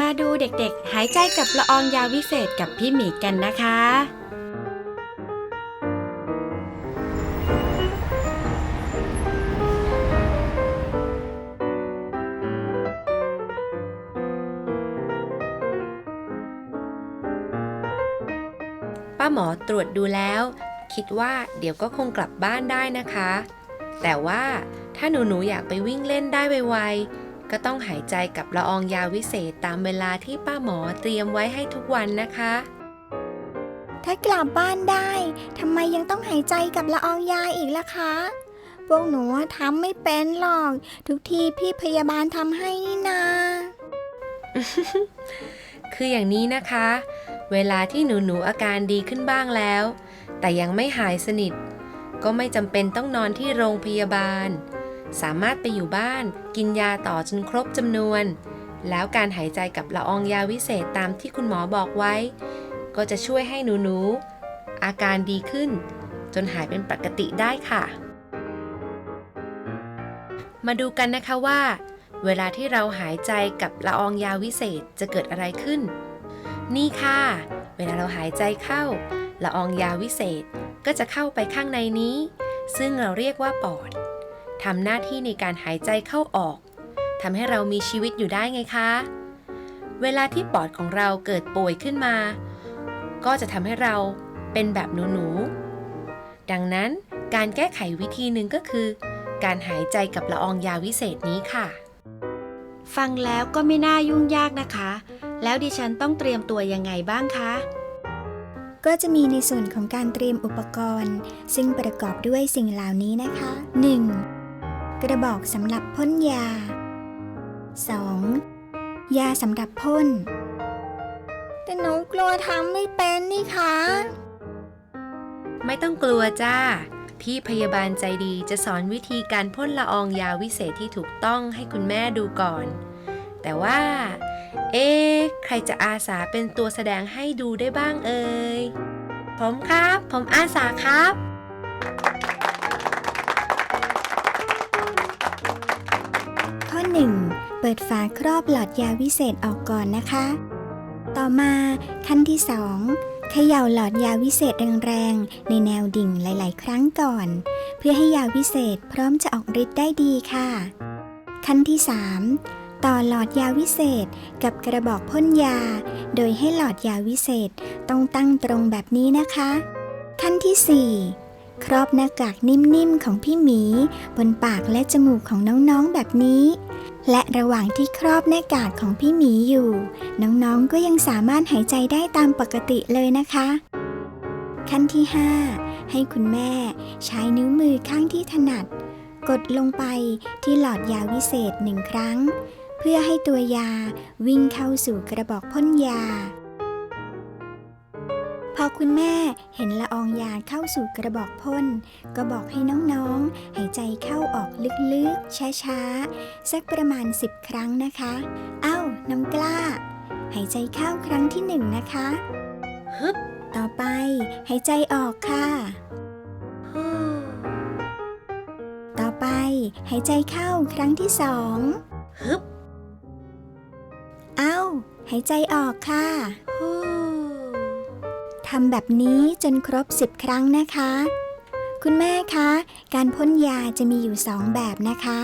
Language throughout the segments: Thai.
มาดูเด็กๆ หายใจกับละอองยาวิเศษกับพี่หมีกันนะคะ ป้าหมอตรวจดูแล้ว คิดว่าเดี๋ยวก็คงกลับบ้านได้นะคะ แต่ว่าถ้าหนูๆอยากไปวิ่งเล่นได้ไวๆ ก็ต้องหายใจกับละอองยาวิเศษตามเวลาที่ป้าหมอเตรียมไว้ให้ทุกวันนะคะ ถ้ากลับบ้านได้ทำไมยังต้องหายใจกับละอองยาอีกล่ะคะ พวกหนูทำไม่เป็นหรอก ทุกทีพี่พยาบาลทำให้นี่นา คืออย่างนี้นะคะ เวลาที่หนูๆอาการดีขึ้นบ้างแล้ว แต่ยังไม่หายสนิท ก็ไม่จำเป็นต้องนอนที่โรงพยาบาล สามารถไปอยู่บ้าน กินยาต่อจนครบจำนวน แล้วการหายใจกับละอองยาวิเศษตามที่คุณหมอบอกไว้ ก็จะช่วยให้หนูๆ อาการดีขึ้น จนหายเป็นปกติได้ค่ะ มาดูกันนะคะว่า เวลาที่เราหายใจกับละอองยาวิเศษจะเกิดอะไรขึ้น นี่ค่ะ เวลาเราหายใจเข้า ละอองยาวิเศษก็จะเข้าไปข้างในนี้ ซึ่งเราเรียกว่าปอด ทำหน้าที่ในการหายใจเข้าออกทำให้เรามีชีวิตอยู่ได้ไงคะ เวลาที่ปอดของเราเกิดป่วยขึ้นมา ก็จะทำให้เราเป็นแบบหนูๆ ดังนั้นการแก้ไขวิธีหนึ่งก็คือ การหายใจกับละอองยาวิเศษนี้ค่ะ ฟังแล้วก็ไม่น่ายุ่งยากนะคะ แล้วดิฉันต้องเตรียมตัวยังไงบ้างคะก็จะมีในส่วนของการเตรียมอุปกรณ์ ซึ่งประกอบด้วยสิ่งเหล่านี้นะคะ 1. กระบอกสำหรับพ่นยา 2. ยาสำหรับพ่น แต่หนูกลัวทำไม่เป็นนี่คะ ไม่ต้องกลัวจ้า พี่พยาบาลใจดีจะสอนวิธีการพ่นละอองยาวิเศษที่ถูกต้องให้คุณแม่ดูก่อน แต่ว่า เอ๊ะใครจะอาสาเป็นตัวแสดงให้ดูได้บ้างเอ่ยผมครับ ผมอาสาครับ ปิดฝาครอบหลอดยาวิเศษออกก่อนนะคะ ต่อมาขั้นที่ 2. เขย่าหลอดยาวิเศษแรงๆ ในแนวดิ่งหลาย ๆ ครั้งก่อน เพื่อให้ยาวิเศษพร้อมจะออกฤทธิ์ได้ดีค่ะ ขั้นที่ 3. ต่อหลอดยาวิเศษกับกระบอกพ่นยา โดยให้หลอดยาวิเศษต้องตั้งตรงแบบนี้นะคะ ขั้นที่ 4. ครอบหน้ากากนิ่มๆของพี่หมี บนปากและจมูกของน้องๆแบบนี้ และระหว่างที่ครอบหน้ากากของพี่หมีอยู่ น้องๆก็ยังสามารถหายใจได้ตามปกติเลยนะคะ ขั้นที่ 5 ให้คุณแม่ใช้นิ้วมือข้างที่ถนัด กดลงไปที่หลอดยาวิเศษหนึ่งครั้ง เพื่อให้ตัวยาวิ่งเข้าสู่กระบอกพ่นยา คุณแม่เห็นละอองยาเข้าสู่กระบอกพ่น ก็บอกให้น้องๆ หายใจเข้าออกลึกๆ ช้าๆ สักประมาณ 10 ครั้งนะคะ เอ้า น้องกล้า หายใจเข้าครั้งที่หนึ่งนะคะฮึบต่อไป หายใจออกค่ะฮู้ต่อไป หายใจเข้าครั้งที่สองฮึบเอ้า หายใจออกค่ะฮู้ ทำแบบนี้จนครบ 10 ครั้งนะคะ คุณแม่คะ การพ่นยาจะมีอยู่ 2 แบบนะคะ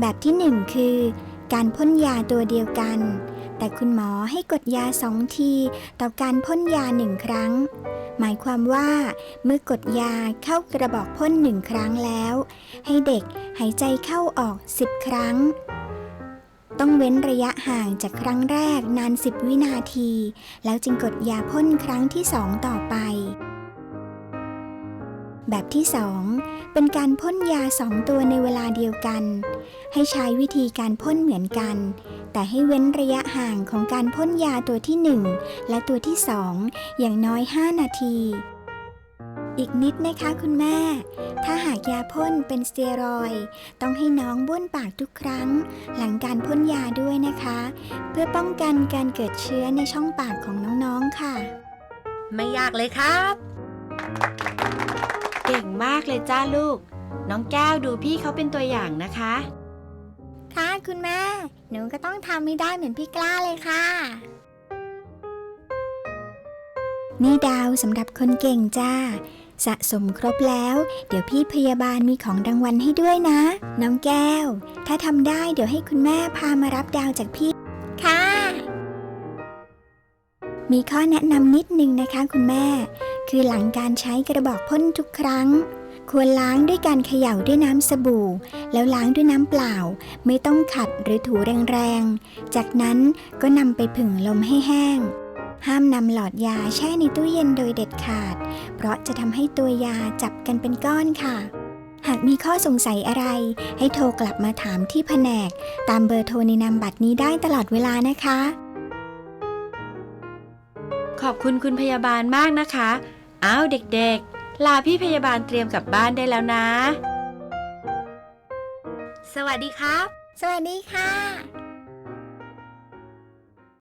แบบที่ 1 คือ การพ่นยาตัวเดียวกัน แต่คุณหมอให้กดยาสองทีต่อการพ่นยาหนึ่งครั้ง หมายความว่าเมื่อกดยาเข้ากระบอกพ่นหนึ่งครั้งแล้ว ให้เด็กหายใจเข้าออก 10 ครั้ง ต้องเว้นระยะห่างจากครั้งแรกนาน 10 วินาที แล้วจึงกดยาพ่นครั้งที่ 2 ต่อไป แบบที่ 2 เป็นการพ่นยา 2 ตัวในเวลาเดียวกัน ให้ใช้วิธีการพ่นเหมือนกัน แต่ให้เว้นระยะห่างของการพ่นยาตัวที่ 1 และตัวที่ 2 อย่างน้อย 5 นาที อีกนิดนะคะคุณแม่ ถ้าหากยาพ่นเป็นสเตียรอยด์ต้องให้น้องบ้วนปากทุกครั้ง หลังการพ่นยาด้วยนะคะ เพื่อป้องกันการเกิดเชื้อในช่องปากของน้องๆค่ะ ไม่ยากเลยครับ เก่งมากเลยจ้าลูก น้องแก้วดูพี่เขาเป็นตัวอย่างนะคะ ค่ะคุณแม่ หนูก็ต้องทำไม่ได้เหมือนพี่กล้าเลยค่ะนี่ดาวสำหรับคนเก่งจ้า สะสมครบแล้ว เดี๋ยวพี่พยาบาลมีของรางวัลให้ด้วยนะ น้องแก้ว ถ้าทำได้เดี๋ยวให้คุณแม่พามารับดาวจากพี่ ค่ะ มีข้อแนะนำนิดนึงนะคะคุณแม่ คือหลังการใช้กระบอกพ่นทุกครั้ง ควรล้างด้วยการเขย่าด้วยน้ำสบู่ แล้วล้างด้วยน้ำเปล่า ไม่ต้องขัดหรือถูแรงๆ จากนั้นก็นำไปผึ่งลมให้แห้ง ห้ามนำหลอดยาแช่ในตู้เย็นโดยเด็ดขาด เพราะจะทำให้ตัวยาจับกันเป็นก้อนค่ะ หากมีข้อสงสัยอะไร ให้โทรกลับมาถามที่แผนก ตามเบอร์โทรในนามบัตรนี้ได้ตลอดเวลานะคะ ขอบคุณคุณพยาบาลมากนะคะ อ้าวเด็กๆ ลาพี่พยาบาลเตรียมกลับบ้านได้แล้วนะ สวัสดีครับ สวัสดีค่ะ